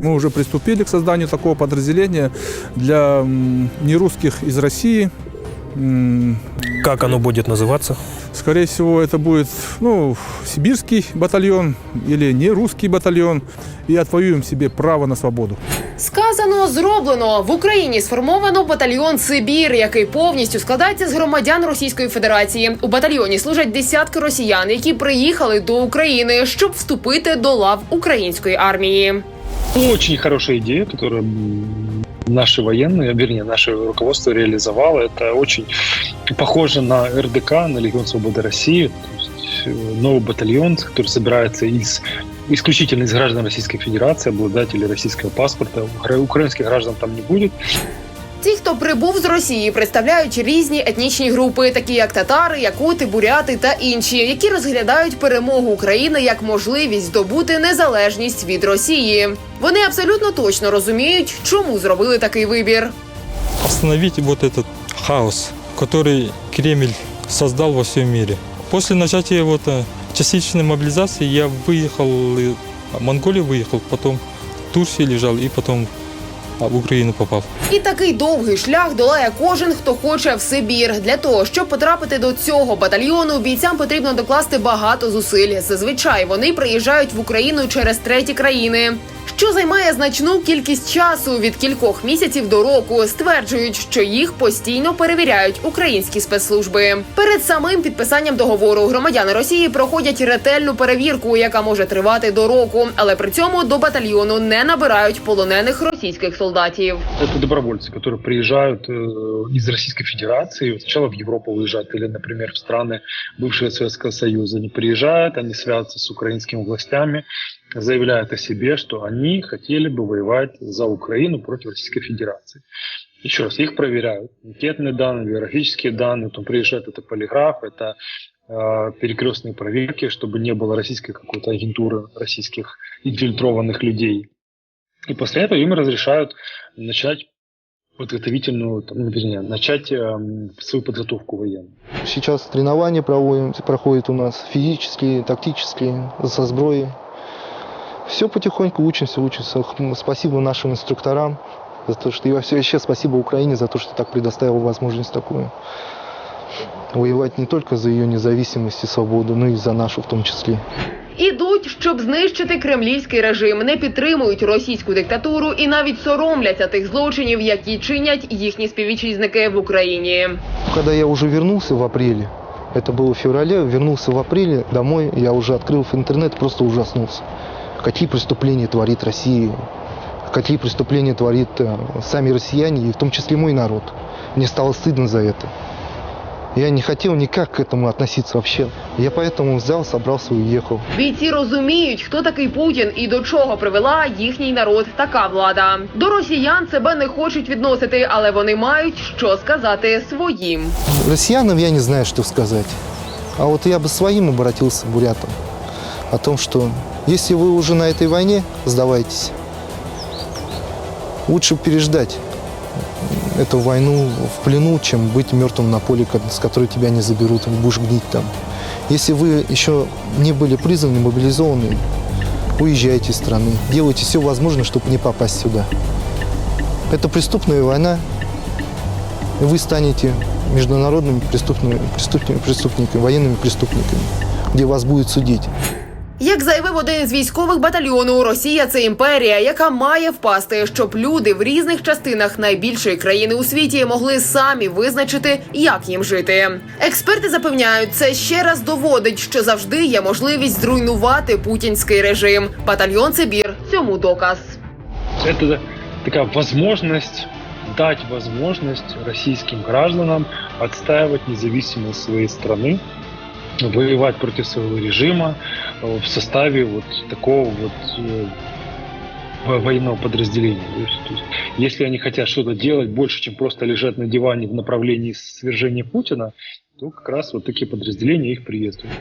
Мы уже приступили к созданию такого подразделения для м, нерусских из России. М, Как оно будет называться? Скорее всего, это будет ну, сибирский батальон или не русский батальон. И отвоюем себе право на свободу. Сказано, зроблено в Україні сформовано батальйон Сибір, який повністю складається з громадян Російської Федерації. У батальйоні служать десятки росіян, які приїхали до України, щоб вступити до лав української армії. Очень хорошая идея, которую м, наши военные, вернее, наше руководство реализовало. Это очень похоже на РДК, на Легион Свободы России. То есть, э, новый батальон, который собирается из исключительно из граждан Российской Федерации, обладателей российского паспорта. Гра- Украинских граждан там не будет. Ті, хто прибув з Росії, представляють різні етнічні групи, такі як татари, якути, буряти та інші, які розглядають перемогу України як можливість здобути незалежність від Росії. Вони абсолютно точно розуміють, чому зробили такий вибір. остановить вот этот хаос, который Кремль создал во всем мире. После начала вот э, частичной мобилизации я выехал, э, в Монголию выехал, потом в Турции лежал и потом а, в Україну попав. І такий довгий шлях долає кожен, хто хоче в Сибір. Для того, щоб потрапити до цього батальйону, бійцям потрібно докласти багато зусиль. Зазвичай вони приїжджають в Україну через треті країни Що займає значну кількість часу від кількох місяців до року, стверджують, що їх постійно перевіряють українські спецслужби. Перед самим підписанням договору громадяни Росії проходять ретельну перевірку, яка може тривати до року, але при цьому до батальйону не набирають полонених російських солдатів. Это добровольцы, которые приезжают э, из Российской Федерации, сначала в Европу уезжают, или, например, в страны бывшего Советского Союза. Они приезжают, они связываются с украинскими властями, Заявляют о себе, что они хотели бы воевать за Украину против Российской Федерации. Еще раз, их проверяют. Анкетные данные, биографические данные, потом приезжает это полиграф, это э, перекрестные проверки, чтобы не было российской какой-то агентуры, российских инфильтрованных людей. И после этого им разрешают начать подготовительную, там, ну, вернее, начать эм, свою подготовку военную. Сейчас тренирования проводим, проходят у нас физические, тактические, со сброей. Все потихоньку учимся, учимся. Хм, Спасибо нашим инструкторам за то, что и вообще вообще спасибо Украине за то, что так предоставила возможность такую. Воевать не только за ее независимость и свободу, но и за нашу в том числе. Ідуть, щоб знищити кремлівський режим, не підтримують російську диктатуру і навіть соромляться тих злочинів, які чинять їхні співвітчизники в Україні. Когда я уже вернулся в апреле, это было в феврале, вернулся в апреле домой, я уже открыл интернет, просто ужаснулся. Какие преступления творит Россия, какие преступления творит э, сами россияне, и в том числе мой народ. Мне стало стыдно за это. Я не хотел никак к этому относиться вообще. Я поэтому взял, собрался и уехал. Бійці розуміють, хто такий Путін і до чого привела їхній народ така влада. До росіян себе не хочуть відносити, але вони мають що сказати своїм. Россиянам я не знаю, что сказать. А вот я бы своим обратился, бурятам, О том, что если вы уже на этой войне, сдавайтесь. Лучше переждать эту войну в плену, чем быть мертвым на поле, с которой тебя не заберут, и будешь гнить там. Если вы еще не были призваны, мобилизованы, уезжайте из страны. Делайте все возможное, чтобы не попасть сюда. Это преступная война, и вы станете международными преступными, преступниками, преступниками, военными преступниками, где вас будут судить. Як заявив один із військових батальйону, Росія це імперія, яка має впасти, щоб люди в різних частинах найбільшої країни у світі могли самі визначити, як їм жити. Експерти запевняють, це ще раз доводить, що завжди є можливість зруйнувати путінський режим. Батальйон Сибір цьому доказ. Это такая возможность дать возможность российским гражданам отстаивать независимость своей страны, воевать против своего режима э, В составе вот такого вот э, во- военного подразделения. То есть, то есть, если они хотят что-то делать больше, чем просто лежать на диване в направлении свержения Путина, то как раз вот такие подразделения их приветствуют.